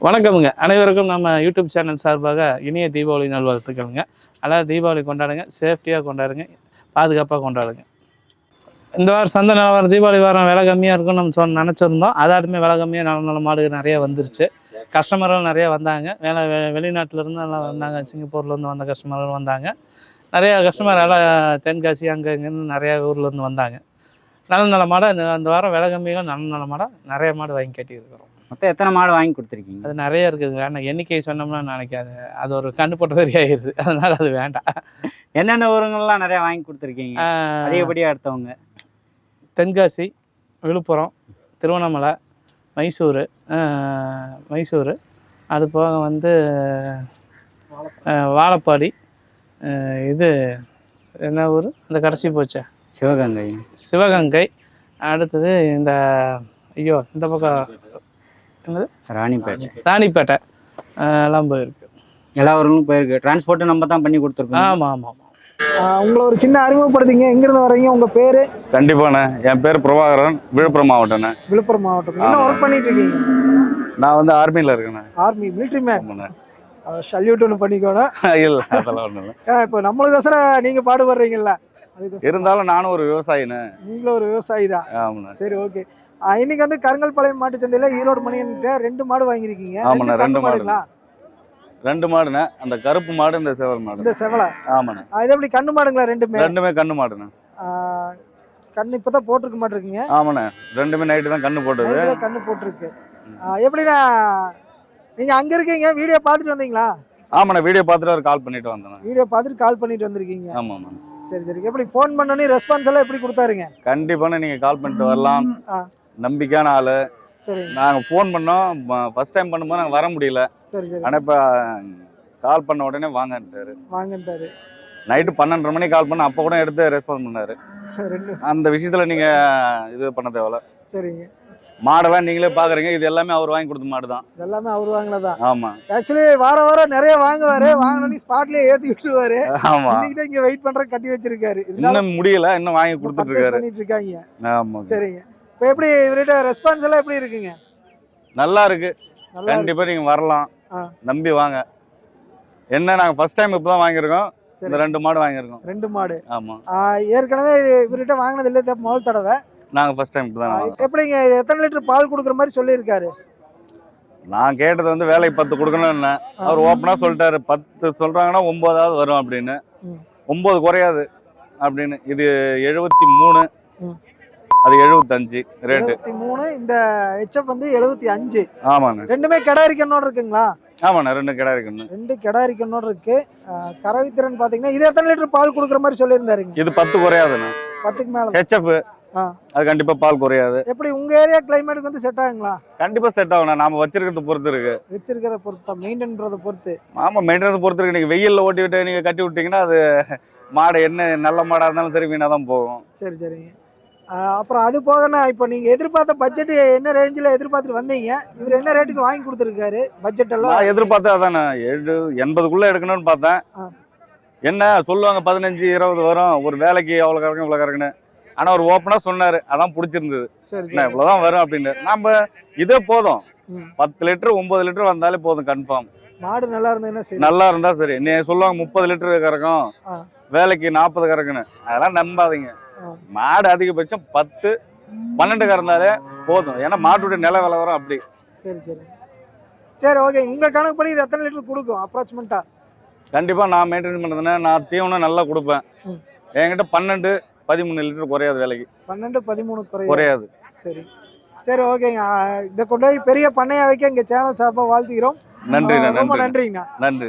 வணக்கமுங்க. அனைவருக்கும் நம்ம யூடியூப் சேனல் சார்பாக இனிய தீபாவளி நல்வாழ்த்துக்கள்ங்க. அதாவது தீபாவளி கொண்டாடுங்க. சேஃப்டியாக கொண்டாடுங்க. பாதுகாப்பாக கொண்டாடுங்க. இந்த வாரம் சந்தை நிலவரம் தீபாவளி வாரம் விலை கம்மியாக இருக்கும்னு நம்ம சொன்ன நினச்சிருந்தோம். அதாட்டுமே விலை கம்மியாக நல்ல நல்ல மாடுகள் நிறையா வந்துருச்சு. கஸ்டமர்கள் நிறையா வந்தாங்க. வேலை வெ- வெளிநாட்டுலேருந்து எல்லாம் வந்தாங்க. சிங்கப்பூர்லேருந்து வந்த கஸ்டமர்கள் வந்தாங்க. நிறையா கஸ்டமர் எல்லாம் தென்காசி அங்கே இங்கேன்னு நிறையா ஊர்லேருந்து வந்தாங்க. நல்ல நல்ல மாடை இந்த அந்த வாரம் விலை கம்மியாக நல்ல நல்ல மாடை நிறைய மாடு வாங்கி கட்டியிருக்கிறோம். மொத்தம் எத்தனை மாடு வாங்கி கொடுத்துருக்கீங்க? அது நிறைய இருக்குதுங்க. ஆனால் எண்ணிக்கை சொன்னோம்னா நினைக்காது. அது ஒரு கண்ணு போட்ட மாதிரி ஆயிடுது அதனால அது வேண்டாம். என்னென்ன ஊருங்கள்லாம் நிறைய வாங்கி கொடுத்துருக்கீங்க? அதிகப்படியாக எடுத்தவங்க தென்காசி விழுப்புரம் திருவண்ணாமலை மைசூர் மைசூர். அது போக வந்து வாழப்பாடி இது என்ன ஊர்? இந்த கடைசி போச்சே. சிவகங்கை. சிவகங்கை. அடுத்தது இந்த ஐயோ இந்த பக்கம் என்னது ராணிப்பேட்டை. ராணிப்பேட்டை. எல்லாம் போயிருக்கு. எல்லா ஊருங்களும் போயிருக்கு. டிரான்ஸ்போர்ட்டும் நம்ம தான் பண்ணி கொடுத்துருக்கோம். ஆமாம் ஆமாம் உங்களை ஒரு சின்ன அறிமுகப்படுத்திங்க. எங்கிருந்து வர்றீங்க? உங்க பேரு? கண்டிப்பாண்ணே. என் பேர் பிரபாகரன். விழுப்புரம் மாவட்டண்ணே. விழுப்புரம் மாவட்டம் என்ன. ஒர்க் பண்ணிட்டு இருக்கீங்க நான் வந்து ஆர்மியில் இருக்கேண்ணே. ஆர்மி மிலிட்ரி மேன் சல்யூட் ஒன்று பண்ணிக்கோணும் இல்லை அதெல்லாம் ஒன்றும் இல்லை. இப்போ நம்மளுக்கோசரம் நீங்க பாடுபடுறீங்கல்ல. அதுக்கு இருந்தாலும் நானும் ஒரு விவசாயிண்ணே. நீங்களும் ஒரு விவசாயி தான் ஆமாண்ணே. சரி ஓகே இன்னைக்கு வந்து கருங்கல்பாளையம் மாட்டு சந்தையில ஈரோடு மணியன்ட்ட ரெண்டு மாடு வாங்கியிருக்கீங்க. ஆமாண்ணே, ரெண்டு மாடுங்களா? ரெண்டு மாடுண்ணே அந்த கருப்பு மாடு இந்த சேவல் மாடு. இந்த செவலை? ஆமாண்ணே. இது எப்படி கண்ணு மாடுங்களா ரெண்டுமே? ரெண்டுமே கண்ணு மாடுண்ணே. கண்ணு இப்பதான் போட்டிருக்க மாட்டிருக்கீங்க? ஆமாண்ணே ரெண்டுமே நைட்டு தான் கண்ணு போட்டது. கண்ணு போட்டிருக்கு. எப்படிண்ணா நீங்க அங்க இருக்கீங்க வீடியோ பார்த்துட்டு வந்தீங்களா? ஆமாண்ணே வீடியோ பார்த்துட்டு அவர் கால் பண்ணிட்டு வந்தேண்ணே. வீடியோ பார்த்துட்டு கால் பண்ணிட்டு வந்திருக்கீங்க. ஆமாண்ணே சரி சரி எப்படி ஃபோன் பண்ணோன்னே ரெஸ்பான்ஸ் எல்லாம் எப்படி கொடுத்தாருங்க? கண்டிப்பாண்ணே நீங்கள் கால் பண்ணிட்டு வரலாம். நம்பிக்கையான ஆள். சரி. நாங்கள் ஃபோன் பண்ணோம். ஃபர்ஸ்ட் டைம் பண்ணும்போது நாங்கள் வர முடியல. ஆனால் இப்போ கால் பண்ண உடனே வாங்கன்ட்டாரு. வாங்கன்ட்டாரு. நைட்டு பன்னெண்டரை மணிக்கு கால் பண்ண அப்போ கூட எடுத்து ரெஸ்பான்ஸ் பண்ணாரு. அந்த விஷயத்துல நீங்க இது பண்ண தேவையில்ல. சரிங்க. மாடெல்லாம் நீங்களே பாக்குறீங்க. இது எல்லாமே அவர் வாங்கி கொடுத்த மாடு தான். எல்லாமே அவர் வாங்கினதான் ஆமா. ஆக்சுவலி வாரம் வாரம் நிறைய வாங்குவாரு. வாங்கினோடனே ஸ்பாட்லயே ஏத்தி விட்டுருவாரு. ஆமா. இன்னைக்கு இங்க வெயிட் பண்ற கட்டி வச்சிருக்காரு. இன்னும் முடியல. இன்னும் வாங்கி கொடுத்துட்டு இருக்காரு. இருக்காங்க. ஆமா சரிங்க. இப்போ எப்படி இவர்கிட்ட ரெஸ்பான்ஸ் எல்லாம் எப்படி இருக்குங்க? நல்லா இருக்கு. நல்லா இருக்கு. கண்டிப்பா நீங்க வரலாம். ஆ. நம்பி வாங்க. என்ன நாங்க ஃபர்ஸ்ட் டைம் இப்பதான் வாங்கியிருக்கோம். சரி. இந்த ரெண்டு மாடு வாங்கியிருக்கோம். ரெண்டு மாடு. ஆமா. ஏற்கனவே இவர்கிட்ட வாங்கினது இல்லை இது முதல் தடவை. நாங்க ஃபர்ஸ்ட் டைம் இப்பதான் வாங்குறோம். எப்படிங்க இது எத்தனை லிட்டர் பால் கொடுக்குற மாதிரி சொல்லியிருக்காரு? நான் கேட்டது வந்து வேலைக்கு பத்து கொடுக்கணும்னு அவர் ஓப்பனா சொல்லிட்டாரு. பத்து சொல்றாங்கன்னா ஒன்பதாவது வரும் அப்படின்னு. ம். ஒன்பது குறையாது அப்படின்னு. இது எழுபத்தி மூணு. ம். அது எழுபத்தஞ்சு ரேட்டு மூணு இந்த ஹெச்எப் வந்து எழுபத்தி அஞ்சு. ஆமாண்ணே. ரெண்டுமே கிடாரி கண்ணோட இருக்குங்களா? ஆமாண்ணே ரெண்டு கிடா இருக்குண்ணே ரெண்டு கிடாரி கண்ணோட இருக்கு கறவைத்திறன் பாத்தீங்கன்னா இது எத்தனை லிட்டர் பால் கொடுக்குற மாதிரி சொல்லியிருந்தாருங்க? இது பத்து குறையாதுண்ணே. பத்துக்கு மேல. ஹெச்எஃப். அது கண்டிப்பா பால் குறையாது. எப்படி உங்க ஏரியா கிளைமேட்டுக்கு வந்து செட் ஆகுங்களா? கண்டிப்பா செட் ஆகும்ண்ணா. நாம வச்சிருக்கிறது பொறுத்து இருக்கு. வச்சிருக்கிற பொறுத்து மெயின்டைன்றத பொறுத்து. ஆமா மெயின்டெனன்ஸ் பொறுத்து இருக்கு. நீங்க வெயில்ல ஓட்டி விட்டு நீங்க கட்டி விட்டீங்கன்னா அது மாடு என்ன நல்ல மாடா இருந்தாலும் சரி வீணா தான் போகும். சரி சரிங்க. அப்புறம் அது போகனா இப்போ நீங்க எதிர்பார்த்த பட்ஜெட் என்ன ரேஞ்சில் எதிர்பார்த்துட்டு வந்தீங்க? இவர் என்ன ரேட்டுக்கு வாங்கி கொடுத்துருக்காரு? பட்ஜெட் எல்லாம்? நான் எதிர்பார்த்தேன் அதானே. ஏழு எண்பதுக்குள்ள எடுக்கணும்னு பார்த்தேன். என்ன சொல்லுவாங்க பதினஞ்சு இருபது வரும். ஒரு வேலைக்கு அவ்வளோ கறக்கும் இவ்வளோ கறக்குன்னு. ஆனா அவர் ஓப்பனா சொன்னாரு. அதான் பிடிச்சிருந்தது. சரி என்ன சரி இவ்வளவுதான் வரும் அப்படின்னு. நம்ம இதே போதும். பத்து லிட்டர் ஒன்பது லிட்டர் வந்தாலே போதும் கன்ஃபார்ம் மாடு நல்லா இருந்ததுன்னா சரி நல்லா இருந்தா சரி. நீ சொல்லுவாங்க முப்பது லிட்டர் கறக்கும். வேலைக்கு நாற்பது கறக்குன்னு. அதெல்லாம் நம்பாதீங்க. மாடு அதிகபட்சம் பத்து பன்னெண்டு கறந்தாலே போதும். ஏன்னா மாட்டுடைய நில விலவரம் அப்படி. சரி சரி. சரி ஓகே உங்க கணக்குப்படி இது எத்தனை லிட்டர் கொடுக்கும் அப்ராக்சிமெண்ட்டா கண்டிப்பா நான் மெயின்டைன் பண்றதுன்னா நான் தீவனம் நல்லா கொடுப்பேன். என்கிட்ட பன்னெண்டு பதிமூணு லிட்டர் குறையாது வேலைக்கு. பன்னெண்டு பதிமூணு குறையாது. சரி. சரி ஓகேங்க இதை கொண்டு போய் பெரிய பண்ணையா வைக்க எங்க சேனல் சார்பாக வாழ்த்துக்கிறோம் நன்றி ரொம்ப நன்றி நன்றிங்கண்ணா. நன்றி